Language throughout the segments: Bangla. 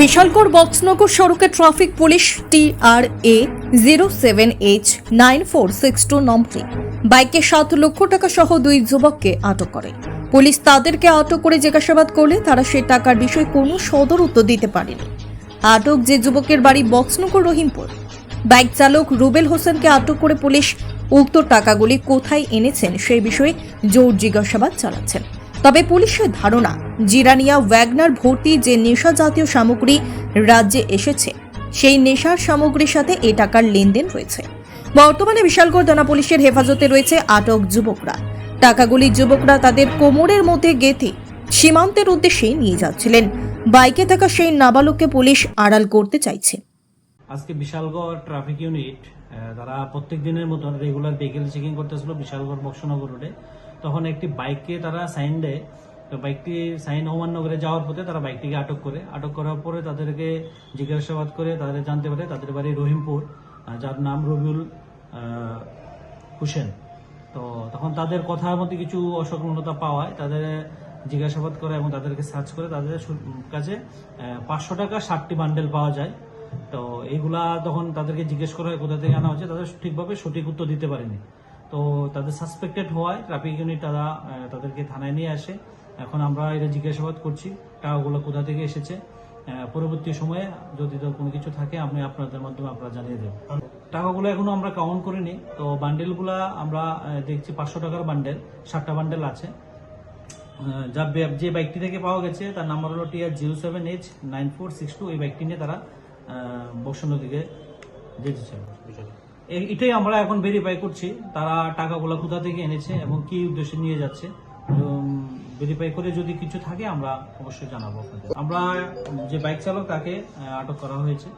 বিশালগড় বক্সনগর সড়কে ট্রাফিক পুলিশ টি আর এ zero seven H nine four six two নম্বরে। বাইকে সাত লক্ষ টাকা সহ দুই যুবককে আটক করে। পুলিশ তাদেরকে আটক করে জিজ্ঞাসাবাদ করলে তারা সে টাকার বিষয়ে কোনো সদর উত্তর দিতে পারেনি। আটক যে যুবকের বাড়ি বক্সনগর রহিমপুর। বাইক চালক রুবেল হোসেনকে আটক করে পুলিশ উক্ত টাকাগুলি কোথায় এনেছেন সেই বিষয়ে জোর জিজ্ঞাসাবাদ চালাচ্ছেন। তবে পুলিশের ধারণা, জিরানিয়া ওয়াগনার ভর্তি যে নেশা জাতীয় সামগ্রী রাজ্যে এসেছে, সেই নেশার সামগ্রীর সাথে এ টাকার লেনদেন রয়েছে বর্তমানে বিশালগড় থানা পুলিশের হেফাজতে রয়েছে আটক যুবকরা। টাকাগুলি যুবকরা তাদের কোমরের মধ্যে গেঁথে সীমান্তের উদ্দেশ্যে নিয়ে যাচ্ছিলেন। বাইকে থাকা সেই নাবালককে পুলিশ আড়াল করতে চাইছে। আজকে বিশালগড় ট্রাফিক ইউনিট তারা প্রত্যেক দিনের মতন রেগুলার ভেহিকেল চেকিং করতেছিল বিশালগড় বক্সনগর রোডে তখন একটি বাইককে তারা সাইন দেয়। তো বাইকটি সাইন ওমাননগরে যাওয়ার পথে তারা বাইকটিকে আটক করে। আটক করার পরে তাদেরকে জিজ্ঞাসাবাদ করে, তাদের জানতে পারে তাদের বাড়ি রহিমপুর যার নাম রবিউল হোসেন। তো তখন তাদের কথার মধ্যে কিছু অসংলগ্নতা পাওয়ায় তাদের জিজ্ঞাসাবাদ করে এবং তাদেরকে সার্চ করে তাদের কাছে পাঁচশো টাকা ষাটটি বান্ডেল পাওয়া যায়। তো এইগুলা তখন তাদেরকে জিজ্ঞেস করা হয় কোথা থেকে আনা হচ্ছে তাদের ঠিকভাবে সঠিক উত্তর দিতে পারেনি। তো তাদের সাসপেক্টেড হওয়ায় ট্রাফিক ইউনিট তারা তাদেরকে থানায় নিয়ে আসে। এখন আমরা এটা জিজ্ঞাসাবাদ করছি টাকাগুলো কোথা থেকে এসেছে? পরবর্তী সময়ে যদি কোনো কিছু থাকে, আমি আপনাদের মাধ্যমে আপনারা জানিয়ে দেব। টাকাগুলো এখনও আমরা কাউন্ট করিনি, তো বান্ডেলগুলা আমরা দেখছি পাঁচশো টাকার বান্ডেল ষাটটা বান্ডেল আছে। যা যে বাইকটি থেকে পাওয়া গেছে, তার নাম্বার হলো TR zero seven H nine four six two এই বাইকটি নিয়ে তারা বসন্ত দিকে যেতেছে এ- এটাই আমরা এখন ভেরিফাই করছি। তারা টাকাগুলো কোথা থেকে এনেছে এবং কি উদ্দেশ্যে নিয়ে যাচ্ছে। ভেরিফাই করে যদি কিছু থাকে আমরা অবশ্যই জানাব আপনাদের। আমরা যে বাইক চালক, তাকে আটক করা হয়েছে।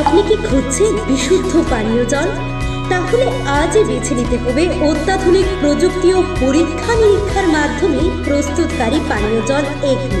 আপনি কি খুঁজছেন বিশুদ্ধ পানীয় জল? তাহলে আজই বেছে নিতে হবে অত্যাধুনিক প্রযুক্তি ও পরীক্ষা নিরীক্ষার মাধ্যমে প্রস্তুতকারী পানীয় জল এগনি।